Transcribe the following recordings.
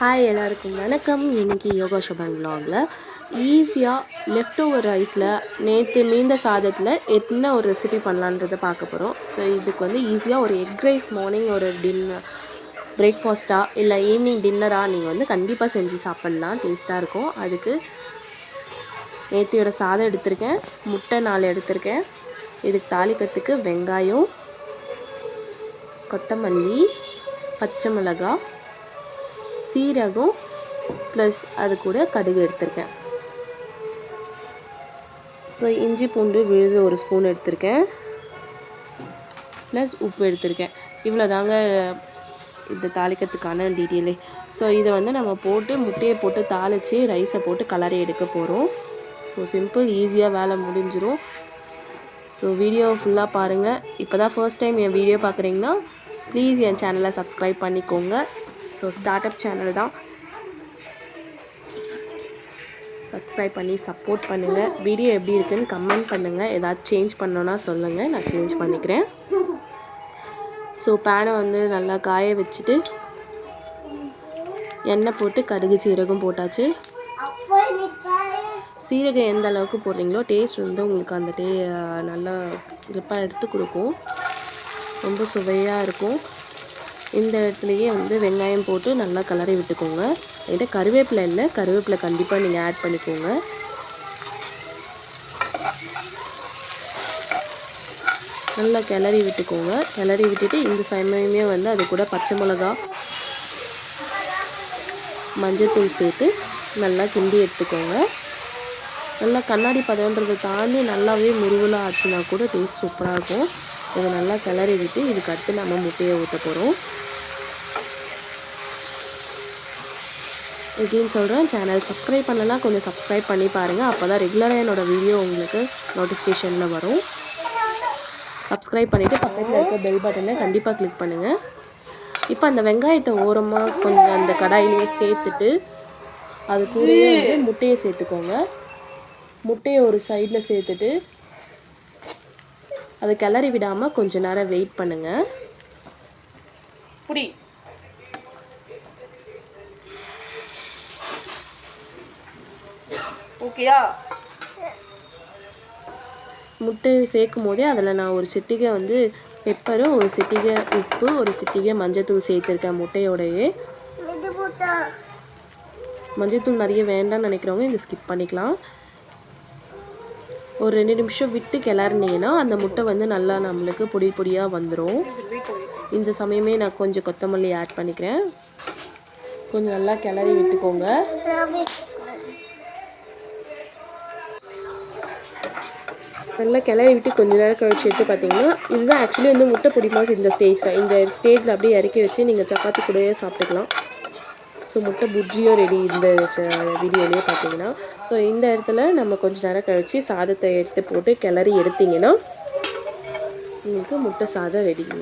Hi எல்லாருக்கும் வணக்கம். இன்றைக்கி யோகா சபன் vlogல ஈஸியாக லெஃப்ட் ஓவர் ரைஸில் நேற்று மீந்த சாதத்தில் என்ன ஒரு ரெசிபி பண்ணலான்றதை பார்க்க போகிறோம் ஸோ இதுக்கு வந்து ஈஸியாக ஒரு எக் ரைஸ் மார்னிங் ஒரு டின்னர் பிரேக்ஃபாஸ்ட்டாக இல்லை ஈவினிங் டின்னராக நீங்கள் வந்து கண்டிப்பாக செஞ்சு சாப்பிட்லாம். டேஸ்ட்டாக இருக்கும். அதுக்கு நேத்தியோட சாதம் எடுத்திருக்கேன். முட்டை நாலு எடுத்திருக்கேன். இதுக்கு தாளிக்கிறதுக்கு வெங்காயம் கொத்தமல்லி பச்சை மிளகாய் சீரகம் ப்ளஸ் அது கூட கடுகு எடுத்திருக்கேன். ஸோ இஞ்சி பூண்டு விழுது ஒரு ஸ்பூன் எடுத்திருக்கேன். ப்ளஸ் உப்பு எடுத்திருக்கேன். இவ்வளோ தாங்க இந்த தாளிக்கிறதுக்கான டீட்டெயிலே ஸோ இதை வந்து நம்ம போட்டு முட்டையை போட்டு தாளித்து ரைஸை போட்டு கலரை எடுக்க போகிறோம் ஸோ சிம்பிள் ஈஸியாக வேலை முடிஞ்சிடும் ஸோ வீடியோ ஃபுல்லாக பாருங்கள் இப்போ தான் ஃபர்ஸ்ட் டைம் என் வீடியோ பார்க்குறீங்கன்னா ப்ளீஸ் என் சேனலை சப்ஸ்கிரைப் பண்ணிக்கோங்க. ஸோ ஸ்டார்ட் அப் சேனல் தான். சப்ஸ்கிரைப் பண்ணி சப்போர்ட் பண்ணுங்கள் வீடியோ எப்படி இருக்குன்னு கமெண்ட் பண்ணுங்கள் ஏதாச்சும் சேஞ்ச் பண்ணோன்னா சொல்லுங்கள் நான் சேஞ்ச் பண்ணிக்கிறேன். ஸோ பேனை வந்து நல்லா காய வச்சுட்டு எண்ணெய் போட்டு கடுகு சீரகம் போட்டாச்சு. சீரகம் எந்த அளவுக்கு போடுறீங்களோ டேஸ்ட் வந்து உங்களுக்கு அந்த டே நல்லா grip-ஆ எடுத்து கொடுக்கும். ரொம்ப சுவையாக இருக்கும். இந்த இடத்துலையே வந்து வெங்காயம் போட்டு நல்லா கலரி விட்டுக்கோங்க. என்கிட்ட கருவேப்பிலை இல்லை கருவேப்பிலை கண்டிப்பாக நீங்கள் ஆட் பண்ணிக்கோங்க. நல்லா கிளறி விட்டுக்கோங்க. கிளறி விட்டுட்டு இந்த சமயமே வந்து அது கூட பச்சை மிளகா மஞ்சத்தூள் சேர்த்து நல்லா கிண்டி எடுத்துக்கோங்க. நல்லா கண்ணாடி பதன்றதை தாண்டி நல்லாவே முருகலாக ஆச்சுன்னா கூட டேஸ்ட் சூப்பராக இருக்கும். இதை நல்லா கிளறி விட்டு இதுக்கு அடுத்து நம்ம முட்டையை ஊற்ற போகிறோம் எகெயின் சொல்கிறேன் சேனல் சப்ஸ்கிரைப் பண்ணலாம் கொஞ்சம் சப்ஸ்கிரைப் பண்ணி பாருங்கள் அப்போ தான் ரெகுலராக என்னோடய வீடியோ உங்களுக்கு நோட்டிஃபிகேஷனில் வரும். சப்ஸ்கிரைப் பண்ணிவிட்டு பக்கத்தில் இருக்க பெல் பட்டனை கண்டிப்பாக கிளிக் பண்ணுங்கள் இப்போ அந்த வெங்காயத்தை ஓரமாக கொஞ்சம் அந்த கடாயிலேயே சேர்த்துட்டு அது கூடயே வந்து முட்டையை சேர்த்துக்கோங்க. முட்டையை ஒரு சைடில் சேர்த்துட்டு அதை கிளறி விடாமல் கொஞ்ச நேரம் வெயிட் பண்ணுங்கள் புடி. ஓகேயா? முட்டை சேர்க்கும் போதே அதில் நான் ஒரு சிட்டிகை வந்து பெப்பரும் ஒரு சிட்டிகை உப்பு ஒரு சிட்டிகை மஞ்சத்தூள் சேர்த்துருக்கேன் முட்டையோடையே. மஞ்சத்தூள் நிறைய வேண்டாம்னு நினைக்கிறவங்க இதை ஸ்கிப் பண்ணிக்கலாம். ஒரு ரெண்டு நிமிஷம் விட்டு கிளறினீங்கன்னா அந்த முட்டை வந்து நல்லா நம்மளுக்கு பொடி பொடியாக வந்துடும் இந்த சமயமே நான் கொஞ்சம் கொத்தமல்லி ஆட் பண்ணிக்கிறேன். கொஞ்சம் நல்லா கிளறி விட்டுக்கோங்க. நல்லா கிளறி விட்டு கொஞ்ச நேரம் கழிச்சு எடுத்து பார்த்தீங்கன்னா இதுதான் ஆக்சுவலி வந்து முட்டை பொடி மாஸ் இந்த ஸ்டேஜ் தான். இந்த ஸ்டேஜில் அப்படியே இறக்கி வச்சு நீங்கள் சப்பாத்தி கூடயே சாப்பிட்டுக்கலாம். ஸோ முட்டை புஜ்ஜியும் ரெடி இந்த வீடியோலேயே பார்த்தீங்கன்னா. ஸோ இந்த இடத்துல நம்ம கொஞ்ச நேரம் கழித்து சாதத்தை எடுத்து போட்டு கிளறி எடுத்திங்கன்னா உங்களுக்கு முட்டை சாதம் ரெடிங்க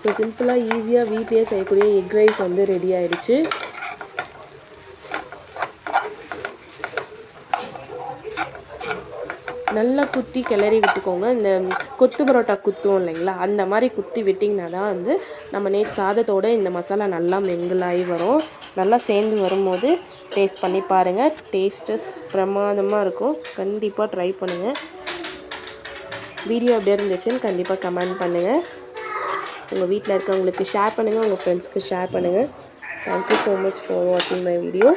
ஸோ சிம்பிளாக ஈஸியாக வீட்லேயே செய்யக்கூடிய எக் ரைஸ் வந்து ரெடி ஆகிடுச்சு நல்லா குத்தி கிளறி விட்டுக்கோங்க. இந்த கொத்து பரோட்டா குத்துவோம் இல்லைங்களா? அந்த மாதிரி குத்தி விட்டிங்கன்னா தான் வந்து நம்ம நேற்று சாதத்தோட இந்த மசாலா நல்லா மெங்கிளாகி வரும். நல்லா சேர்ந்து வரும்போது டேஸ்ட் பண்ணி பாருங்கள் டேஸ்டஸ் பிரமாதமாக இருக்கும். கண்டிப்பாக ட்ரை பண்ணுங்கள் வீடியோ அப்படியே இருந்துச்சுன்னு கண்டிப்பாக கமெண்ட் பண்ணுங்கள் உங்கள் வீட்டில் இருக்கவங்களுக்கு ஷேர் பண்ணுங்கள் உங்கள் ஃப்ரெண்ட்ஸ்க்கு ஷேர் பண்ணுங்கள் thank you so much for வாட்சிங் மை வீடியோ